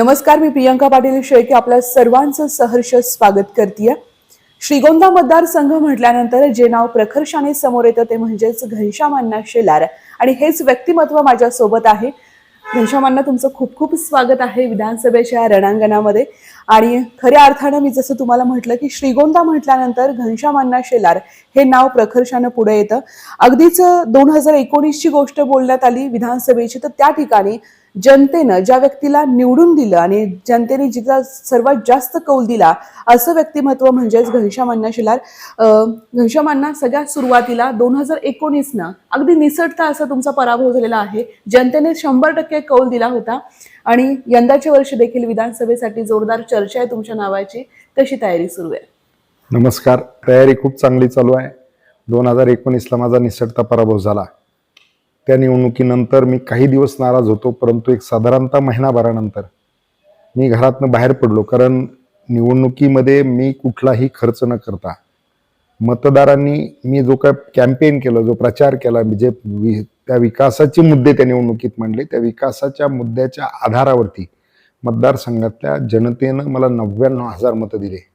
नमस्कार मी प्रियंका पाटील शेळके आपल्या सर्वांचं सहर्ष स्वागत करते श्रीगोंदा मतदारसंघ म्हटल्यानंतर जे नाव प्रखर्षाने समोर येतं ते म्हणजेच घनश्यामांना शेलार. आणि हेच व्यक्तिमत्व माझ्यासोबत आहे. घनश्यामांना तुमचं खूप खूप स्वागत आहे विधानसभेच्या रणांगणामध्ये. आणि खऱ्या अर्थानं मी जसं तुम्हाला म्हटलं की श्रीगोंदा म्हटल्यानंतर घनश्यामांना शेलार हे नाव प्रखर्षानं पुढे येतं. अगदीच दोन हजार एकोणीसची गोष्ट बोलण्यात आली विधानसभेची तर त्या ठिकाणी जनतेनं ज्या व्यक्तीला निवडून दिलं आणि जनतेने जिचा सर्वात जास्त कौल दिला असं व्यक्तिमत्व म्हणजेच घनश्यामांना शिलार. घनश्यामांना सगळ्यात सुरुवातीला दोन हजार एकोणीसनं अगदी निसटता असा तुमचा पराभव झालेला आहे. जनतेने शंभर टक्के कौल दिला होता आणि यंदाचे वर्ष देखील विधानसभेसाठी जोरदार चर्चा आहे तुमच्या नावाची. कशी तयारी सुरू आहे. नमस्कार. तयारी खूप चांगली चालू आहे. दोन हजार एकोणीसला माझा निसटता पराभव झाला. त्या निवडणुकीनंतर मी काही दिवस नाराज होतो परंतु एक साधारणतः महिनाभरानंतर मी घरातनं बाहेर पडलो कारण निवडणुकीमध्ये मी कुठलाही खर्च न करता मतदारांनी मी जो काय कॅम्पेन केलं जो प्रचार केला जे वि त्या विकासाचे मुद्दे त्या निवडणुकीत मांडले त्या विकासाच्या मुद्द्याच्या आधारावरती मतदारसंघातल्या जनतेनं मला नव्याण्णव हजार मतं दिले.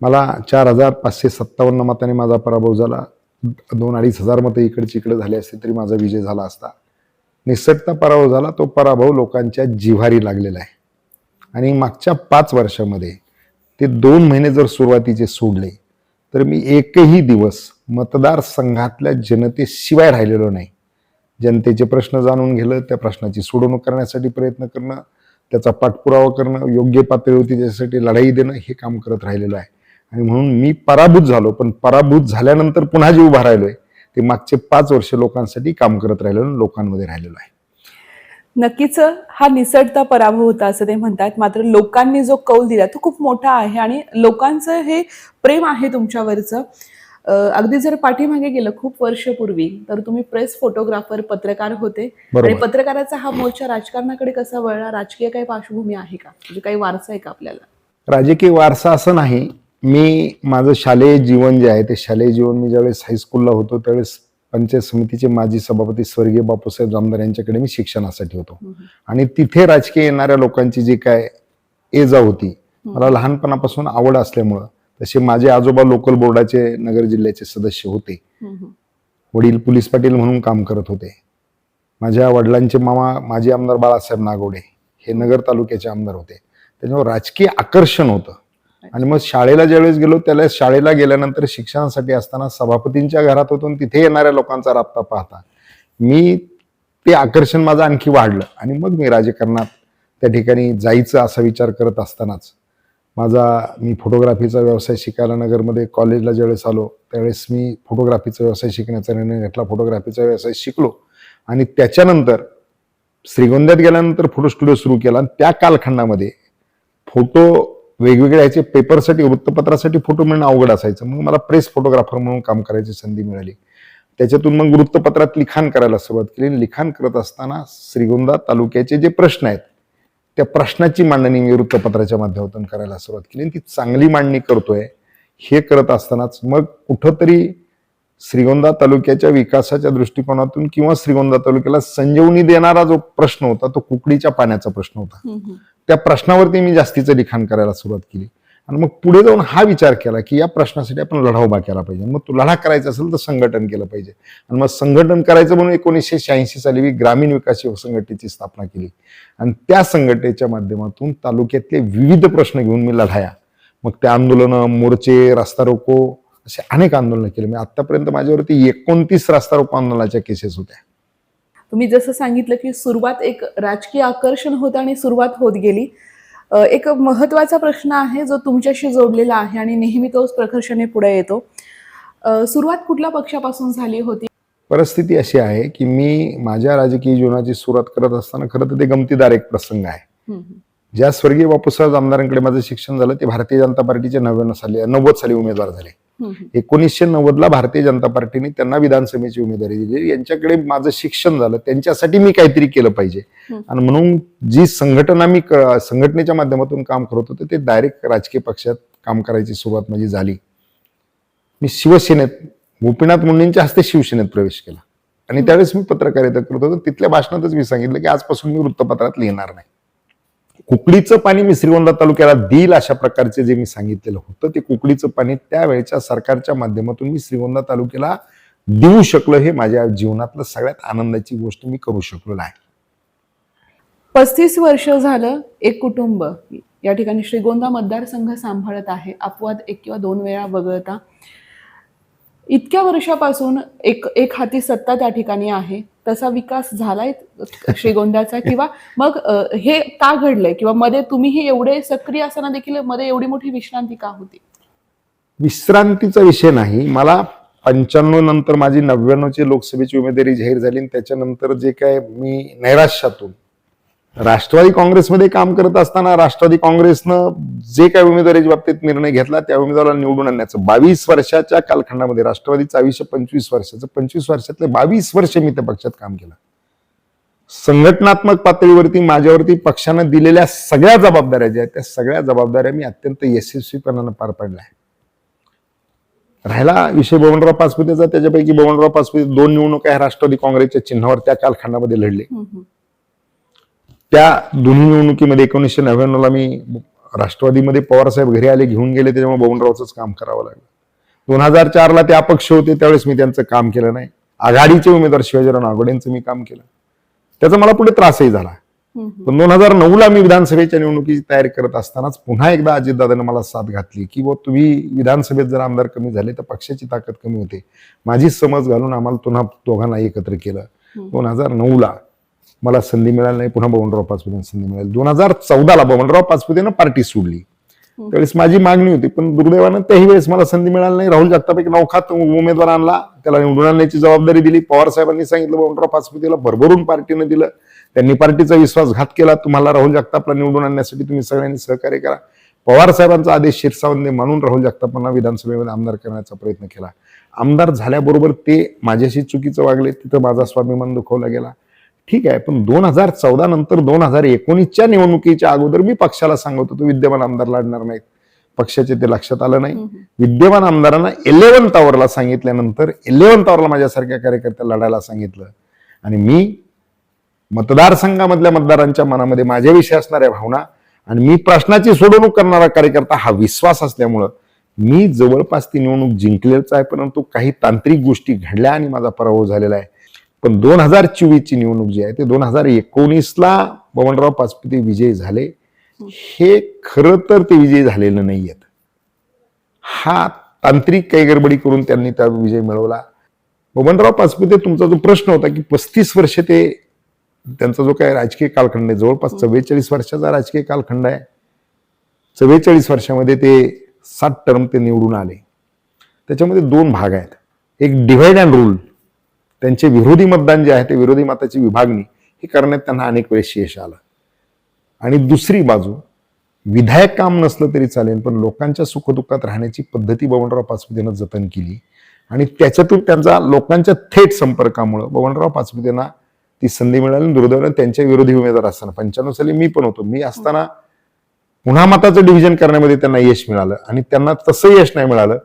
मला चार हजार पाचशे सत्तावन्न मताने माझा पराभव झाला. दोन अडीच हजार मतं इकडची इकडे झाले असते तरी माझा विजय झाला असता. निसटता पराभव झाला तो पराभव लोकांच्या जिव्हारी लागलेला आहे. आणि मागच्या पाच वर्षामध्ये ते दोन महिने जर सुरुवातीचे सोडले तर मी एकही दिवस मतदारसंघातल्या जनतेशिवाय राहिलेलो नाही. जनतेचे प्रश्न जाणून घेणं त्या प्रश्नाची सोडवणूक करण्यासाठी प्रयत्न करणं त्याचा पाठपुरावा करणं योग्य पातळीवरती त्याच्यासाठी लढाई देणं हे काम करत राहिलेलं आहे. आणि म्हणून मी पराभूत झालो पण पराभूत झाल्यानंतर पुन्हा जे उभा राहिलोय ते मागचे पाच वर्ष लोकांसाठी काम करत राहिलेलो आणि लोकांमध्ये राहिलेलो आहे. नक्कीच हा निसटता पराभव होता असं ते म्हणतात. मात्र लोकांनी जो कौल दिला तो खूप मोठा आहे आणि लोकांचं हे प्रेम आहे तुमच्यावरचं. अगदी जर पाठीमागे गेलं खूप वर्षपूर्वी तर तुम्ही प्रेस फोटोग्राफर पत्रकार होते. आणि पत्रकाराचा हा मोर्चा राजकारणाकडे कसा वळला? राजकीय काही पार्श्वभूमी आहे का? म्हणजे काही वारसा आहे का आपल्याला? राजकीय वारसा असं नाही मी माझं शालेय जीवन जे आहे ते शालेय जीवन मी ज्यावेळेस हायस्कूलला होतो त्यावेळेस पंचायत समितीचे माजी सभापती स्वर्गीय बापूसाहेब जामदार यांच्याकडे मी शिक्षणासाठी होतो. आणि तिथे राजकीय येणाऱ्या लोकांची जी काय ये जा होती मला लहानपणापासून आवड असल्यामुळं तसे माझे आजोबा लोकल बोर्डाचे नगर जिल्ह्याचे सदस्य होते. वडील पोलीस पाटील म्हणून काम करत होते. माझ्या वडिलांचे मामा माजी आमदार बाळासाहेब नागोडे हे नगर तालुक्याचे आमदार होते. त्याच्यामुळे राजकीय आकर्षण होतं. आणि मग शाळेला ज्यावेळेस गेलो त्याला शाळेला गेल्यानंतर शिक्षणासाठी असताना सभापतींच्या घरात होतो आणि तिथे येणाऱ्या लोकांचा राबता पाहता मी ते आकर्षण माझं आणखी वाढलं. आणि मग मी राजकारणात त्या ठिकाणी जायचं असा विचार करत असतानाच माझा मी फोटोग्राफीचा व्यवसाय शिकायला नगरमध्ये कॉलेजला ज्यावेळेस आलो त्यावेळेस मी फोटोग्राफीचा व्यवसाय शिकण्याचा निर्णय घेतला फोटोग्राफीचा व्यवसाय शिकलो. आणि त्याच्यानंतर श्रीगोंद्यात गेल्यानंतर फोटो स्टुडिओ सुरू केला आणि त्या कालखंडामध्ये फोटो वेगवेगळ्या ह्याचे पेपरसाठी वृत्तपत्रासाठी फोटो मिळणं अवघड असायचं. मग मला प्रेस फोटोग्राफर म्हणून काम करायची संधी मिळाली. त्याच्यातून मग वृत्तपत्रात लिखाण करायला सुरुवात केली लिखाण करत असताना श्रीगोंदा तालुक्याचे जे प्रश्न आहेत त्या प्रश्नाची मांडणी मी वृत्तपत्राच्या माध्यमातून करायला सुरुवात केली. आणि ती चांगली मांडणी करतोय हे करत असतानाच मग कुठंतरी श्रीगोंदा तालुक्याच्या विकासाच्या दृष्टिकोनातून किंवा श्रीगोंदा तालुक्याला संजीवनी देणारा जो प्रश्न होता तो कुकडीच्या पाण्याचा प्रश्न होता. त्या प्रश्नावरती मी जास्तीचं लिखाण करायला सुरुवात केली. आणि मग पुढे जाऊन हा विचार केला की या प्रश्नासाठी आपण लढा उभा केला पाहिजे. मग तो लढा करायचा असेल तर संघटन केलं पाहिजे. आणि मग संघटन करायचं म्हणून एकोणीसशे शहाऐंशी साली मी ग्रामीण विकास संघटनेची स्थापना केली. आणि त्या संघटनेच्या माध्यमातून तालुक्यातले विविध प्रश्न घेऊन मी लढाया. मग ते आंदोलनं मोर्चे रास्ता रोको असे अनेक आंदोलनं केले. मी आतापर्यंत माझ्यावरती एकोणतीस रास्ता रोको आंदोलनाच्या केसेस होत्या. तुम्ही जसं सांगितलं की सुरुवात एक राजकीय आकर्षण होतं आणि सुरुवात होत गेली. एक महत्त्वाचा प्रश्न आहे जो तुमच्याशी जोडलेला आहे आणि नेहमी तोच प्रकर्षाने पुढे येतो. सुरुवात कुठल्या पक्षापासून झाली होती? परिस्थिती अशी आहे की मी माझ्या राजकीय जीवनाची सुरुवात करत असताना खरं तर ते गमतीदार एक प्रसंग आहे. ज्या स्वर्गीय बापूसाहेब आमदारांकडे माझं शिक्षण झालं ते भारतीय जनता पार्टीचे नव्याण्णव साली नव्वद साली उमेदवार झाले. एकोणीसशे नव्वदला भारतीय जनता पार्टीने त्यांना विधानसभेची उमेदवारी दिली. यांच्याकडे माझं शिक्षण झालं. त्यांच्यासाठी मी काहीतरी केलं पाहिजे. आणि म्हणून जी संघटना मी संघटनेच्या माध्यमातून काम करत होतो ते डायरेक्ट राजकीय पक्षात काम करायची सुरुवात माझी झाली. मी शिवसेनेत गोपीनाथ मुंडेंच्या हस्ते शिवसेनेत प्रवेश केला. आणि त्यावेळेस मी पत्रकारिता करत होतो. तिथल्या भाषणातच मी सांगितलं की आजपासून मी वृत्तपत्रात लिहिणार नाही. कुकडीचं पाणी मी श्रीगोंदा तालुक्याला देईल अशा प्रकारचे जे मी सांगितलेलं होतं ते कुकडीचं पाणी त्यावेळेच्या सरकारच्या माध्यमातून मी श्रीगोंदा तालुक्याला देऊ शकलो हे माझ्या जीवनातलं सगळ्यात आनंदाची गोष्ट मी करू शकलो आहे पस्तीस वर्ष झालं एक कुटुंब या ठिकाणी श्रीगोंदा मतदारसंघ सांभाळत आहे. अपवाद एक किंवा दोन वेळा वगळता इतक्या वर्षापासून एक एक हाती सत्ता त्या ठिकाणी आहे तसा विकास झालाय श्रीगोंद्याचा किंवा मग हे का घडलंय? किंवा मध्ये तुम्हीही एवढे सक्रिय असताना देखील मध्ये एवढी मोठी विश्रांती का होती? विश्रांतीचा विषय नाही. मला पंच्याण्णव नंतर माझी नव्याण्णवची लोकसभेची उमेदवारी जाहीर झाली आणि त्याच्यानंतर जे काय मी नैराश्यातून राष्ट्रवादी काँग्रेसमध्ये काम करत असताना राष्ट्रवादी काँग्रेसनं जे काही उमेदवारीच्या बाबतीत निर्णय घेतला त्या उमेदवाराला निवडून आणण्याचं बावीस वर्षाच्या कालखंडामध्ये राष्ट्रवादीचं आयुष्य पंचवीस वर्षाचं पंचवीस वर्षातले बावीस वर्ष मी त्या पक्षात काम केलं. संघटनात्मक पातळीवरती माझ्यावरती पक्षानं दिलेल्या सगळ्या जबाबदाऱ्या ज्या आहेत त्या सगळ्या जबाबदाऱ्या मी अत्यंत यशस्वीपणानं पार पाडल्या राहिला विषय बबनराव पाचपुतेचा त्याच्यापैकी बबनराव पाचपुते दोन निवडणुका ह्या राष्ट्रवादी काँग्रेसच्या चिन्हावर त्या कालखंडामध्ये लढले. त्या दोन्ही निवडणुकीमध्ये एकोणीसशे नव्याण्णवला मी राष्ट्रवादीमध्ये पवारसाहेब घरी आले घेऊन गेले त्याच्यामुळे बबनरावचंच काम करावं लागलं. दोन हजार चारला ते अपक्ष होते त्यावेळेस मी त्यांचं काम केलं नाही. आघाडीचे उमेदवार शिवाजीराव नागोडेंचं मी काम केलं. त्याचा मला पुढे त्रासही झाला. पण दोन हजार नऊला मी विधानसभेच्या निवडणुकीची तयारी करत असतानाच पुन्हा एकदा अजितदादानं मला साथ घातली की बुवा तुम्ही विधानसभेत जर आमदार कमी झाले तर पक्षाची ताकद कमी होते. माझी समज घालून आम्हाला पुन्हा दोघांना एकत्र केलं. दोन हजार नऊला मला संधी मिळाली नाही पुन्हा बबनराव पाचपुतेंना संधी मिळाली. दोन हजार चौदाला बबनराव पाचपुतेनं पार्टी सोडली. त्यावेळेस माझी मागणी होती पण दुर्दैवानं त्याही वेळेस मला संधी मिळाली नाही. राहुल जगताप एक नौखात उमेदवार आणला त्याला निवडून आणण्याची जबाबदारी दिली. पवार साहेबांनी सांगितलं बबनराव पाचपुतेला भरभरून पार्टीनं दिलं. त्यांनी पार्टीचा विश्वासघात केला. तुम्हाला राहुल जगतापला निवडून आणण्यासाठी तुम्ही सगळ्यांनी सहकार्य करा. पवार साहेबांचा आदेश शिरसावंदे मानून राहुल जगतापांना विधानसभेमध्ये आमदार करण्याचा प्रयत्न केला. आमदार झाल्याबरोबर ते माझ्याशी चुकीचं वागले. तिथं माझा स्वाभिमान दुखवला गेला. ठीक आहे पण दोन हजार चौदा नंतर दोन हजार एकोणीसच्या निवडणुकीच्या अगोदर मी पक्षाला सांगत होतो विद्यमान आमदार लढणार नाहीत. पक्षाचे ते लक्षात आलं नाही. विद्यमान आमदारांना इलेव्हन टॉवरला सांगितल्यानंतर इलेव्हन टॉवरला माझ्यासारख्या कार्यकर्त्याला लढायला सांगितलं. आणि मी मतदारसंघामधल्या मतदारांच्या मनामध्ये माझ्याविषयी असणाऱ्या भावना आणि मी प्रश्नाची सोडवणूक करणारा कार्यकर्ता हा विश्वास असल्यामुळं मी जवळपास ती निवडणूक जिंकलेच आहे परंतु काही तांत्रिक गोष्टी घडल्या आणि माझा पराभव झालेला आहे. पण दोन हजार चोवीसची निवडणूक जी आहे ते दोन हजार एकोणीसला बबनराव पाचपुते विजयी झाले. हे खरं तर ते विजयी झालेलं नाही आहेत हा तांत्रिक काही गडबडी करून त्यांनी त्या विजय मिळवला. बबनराव पाचपुते तुमचा जो प्रश्न होता की पस्तीस वर्ष ते त्यांचा जो काही राजकीय कालखंड आहे जवळपास चव्वेचाळीस वर्षाचा राजकीय कालखंड आहे चव्वेचाळीस वर्षामध्ये ते सात टर्म ते निवडून आले. त्याच्यामध्ये दोन भाग आहेत. एक डिव्हाइड अँड रूल त्यांचे विरोधी मतदान जे आहे ते विरोधी मताची विभागणी हे करण्यात त्यांना अनेक वेळेस यश आलं. आणि दुसरी बाजू विधायक काम नसलं तरी चालेल पण लोकांच्या सुखदुःखात राहण्याची पद्धती बबनराव पाचपुतेनं जतन केली. आणि त्याच्यातून त्यांचा लोकांच्या थेट संपर्कामुळं बबनराव पाचपुतेंना ती संधी मिळाली आणि त्यांच्या विरोधी उमेदवार असताना. पंच्याण्णव साली मी पण होतो. मी असताना पुन्हा मताचं डिव्हिजन करण्यामध्ये त्यांना यश मिळालं. आणि त्यांना तसं यश नाही मिळालं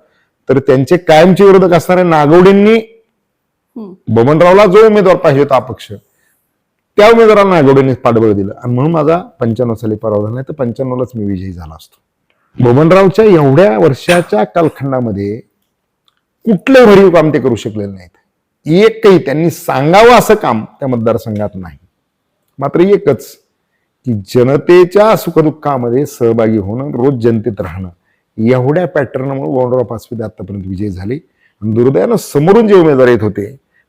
तर त्यांचे कायमचे विरोधक असणाऱ्या नागवडेंनी बबनरावला जो उमेदवार पाहिजे होता अपक्ष त्या उमेदवाराला नागवडेने पाठबळ दिलं. आणि म्हणून माझा पंच्याण्णव साली पराभव झाला नाही तर पंच्याण्णवलाच मी विजयी झाला असतो. बबनरावच्या एवढ्या वर्षाच्या कालखंडामध्ये कुठले भरीव काम ते करू शकलेले नाहीत. एकही त्यांनी सांगावं असं काम त्या मतदारसंघात नाही. मात्र एकच की जनतेच्या सुखदुःखामध्ये सहभागी होणं रोज जनतेत राहणं एवढ्या पॅटर्नमुळे बबनराव पाचपुते आतापर्यंत विजयी झाले. दुर्दयानं दुर्दैवानं समोरून जे उमेदवार येत होते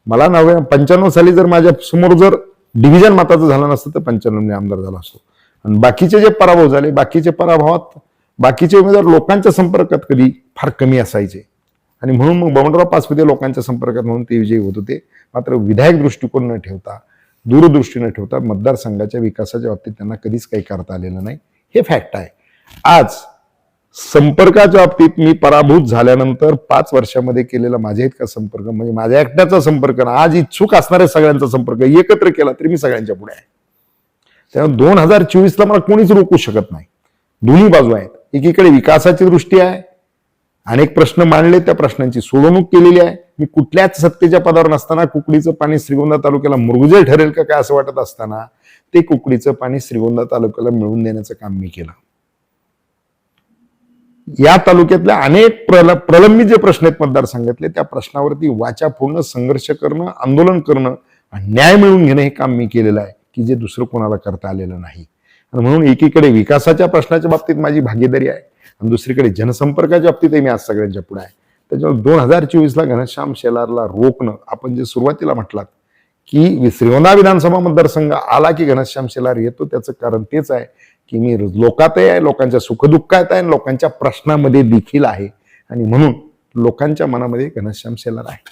मला नव्या पंच्याण्णव साली जर माझ्यासमोर जर डिव्हिजन मताचं झालं नसतं तर पंच्याण्णवने आमदार झाला असतो. आणि बाकीचे जे पराभव झाले बाकीचे पराभवात बाकीचे उमेदवार लोकांच्या संपर्कात कधी फार कमी असायचे. आणि म्हणून मग बबनराव पाचपुते लोकांच्या संपर्कात म्हणून ते विजयी होत होते. मात्र विधायक दृष्टिकोन न ठेवता दूरदृष्टी न ठेवता मतदारसंघाच्या विकासाच्या बाबतीत त्यांना कधीच काही करता आलेलं नाही. हे फॅक्ट आहे. आज संपर्काच्या बाबतीत मी पराभूत झाल्यानंतर पाच वर्षामध्ये केलेला माझ्या इतका संपर्क म्हणजे माझ्या एकट्याचा संपर्क ना आज इच्छुक असणाऱ्या सगळ्यांचा संपर्क एकत्र केला तरी मी सगळ्यांच्या पुढे आहे. त्यामुळे दोन हजार चोवीसला मला कोणीच रोखू शकत नाही. दोन्ही बाजू आहेत. एकीकडे विकासाची दृष्टी आहे. अनेक प्रश्न मांडले त्या प्रश्नांची सोडवणूक केलेली आहे. मी कुठल्याच सत्तेच्या पदावर नसताना कुकडीचं पाणी श्रीगोंदा तालुक्याला मृगजय ठरेल का काय असं वाटत असताना ते कुकडीचं पाणी श्रीगोंदा तालुक्याला मिळवून देण्याचं काम मी केलं. या तालुक्यातल्या अनेक प्रल प्रलंबित जे प्रश्न आहेत मतदारसंघातले त्या प्रश्नावरती वाचा पूर्ण संघर्ष करणं आंदोलन करणं आणि न्याय मिळवून घेणं हे काम मी केलेलं आहे की जे दुसरं कोणाला करता आलेलं नाही. आणि म्हणून एकीकडे विकासाच्या प्रश्नाच्या बाबतीत माझी भागीदारी आहे आणि दुसरीकडे जनसंपर्काच्या बाबतीतही मी आज सगळ्यांच्या पुढे आहे. त्याच्यामुळे दोन हजार चोवीसला घनश्याम शेलारला रोखणं आपण जे सुरुवातीला म्हटलात की श्रीवंदा विधानसभा मतदारसंघ आला की घनश्याम शेलार येतो त्याचं कारण तेच आहे की मी लोकातही आहे लोकांच्या सुखदुःखात आहे आणि लोकांच्या प्रश्नामध्ये देखील आहे. आणि म्हणून लोकांच्या मनामध्ये घनश्याम शेलार आहे.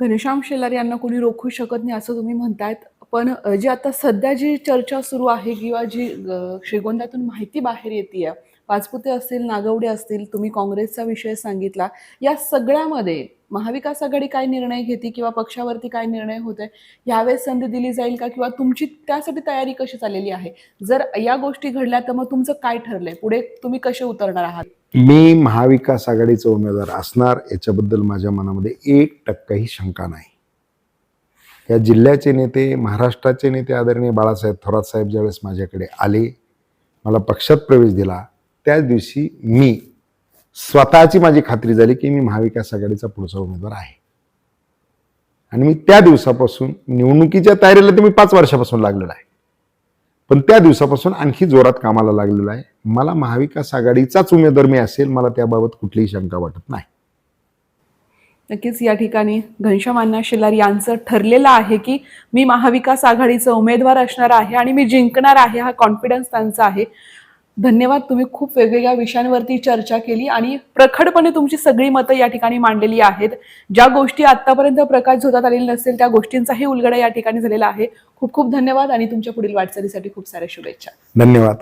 घनश्याम शेलार यांना कोणी रोखू शकत नाही असं तुम्ही म्हणतायत. पण जी आता सध्या जी चर्चा सुरू आहे किंवा जी अ, श्रीगोंद्यातून माहिती बाहेर येते पाचपुते असतील नागवडे असतील तुम्ही काँग्रेसचा विषय सांगितला या सगळ्यामध्ये महाविकास आघाडी काय निर्णय घेते किंवा पक्षावरती काय निर्णय होते यावेळेस संधी दिली जाईल का किंवा तुमची त्यासाठी तयारी कशी चाललेली आहे? जर या गोष्टी घडल्या तर मग तुमचं काय ठरलंय? पुढे तुम्ही कसे उतरणार आहात? मी महाविकास आघाडीचा उमेदवार असणार याच्याबद्दल माझ्या मनामध्ये एक टक्काही शंका नाही. या जिल्ह्याचे नेते महाराष्ट्राचे नेते आदरणीय बाळासाहेब थोरात साहेब ज्यावेळेस माझ्याकडे आले मला पक्षात प्रवेश दिला त्याच दिवशी मी स्वतःची माझी खात्री झाली की मी महाविकास आघाडीचा पुढचा उमेदवार आहे. आणि मी त्या दिवसापासून निवडणुकीच्या तयारीला तर मी पाच वर्षापासून लागलेला आहे. पण त्या दिवसापासून आणखी जोरात कामाला लागलेला आहे. मला महाविकास आघाडीचाच उमेदवार मी असेल मला त्याबाबत कुठलीही शंका वाटत नाही. नक्कीच या ठिकाणी घनश्याम अण्णा शेलार यांचं ठरलेलं आहे की मी महाविकास आघाडीचा उमेदवार असणार आहे आणि मी जिंकणार आहे हा कॉन्फिडन्स त्यांचा आहे. धन्यवाद तुम्ही खूप वेगवेगळ्या विषयांवरती चर्चा केली आणि प्रखडपणे तुमची सगळी मतं या ठिकाणी मांडलेली आहेत. ज्या गोष्टी आतापर्यंत प्रकाश झोतात आलेल्या नसेल त्या गोष्टींचाही उलगडा या ठिकाणी झालेला आहे. खूप खूप धन्यवाद आणि तुमच्या पुढील वाटचालीसाठी खूप साऱ्या शुभेच्छा. धन्यवाद.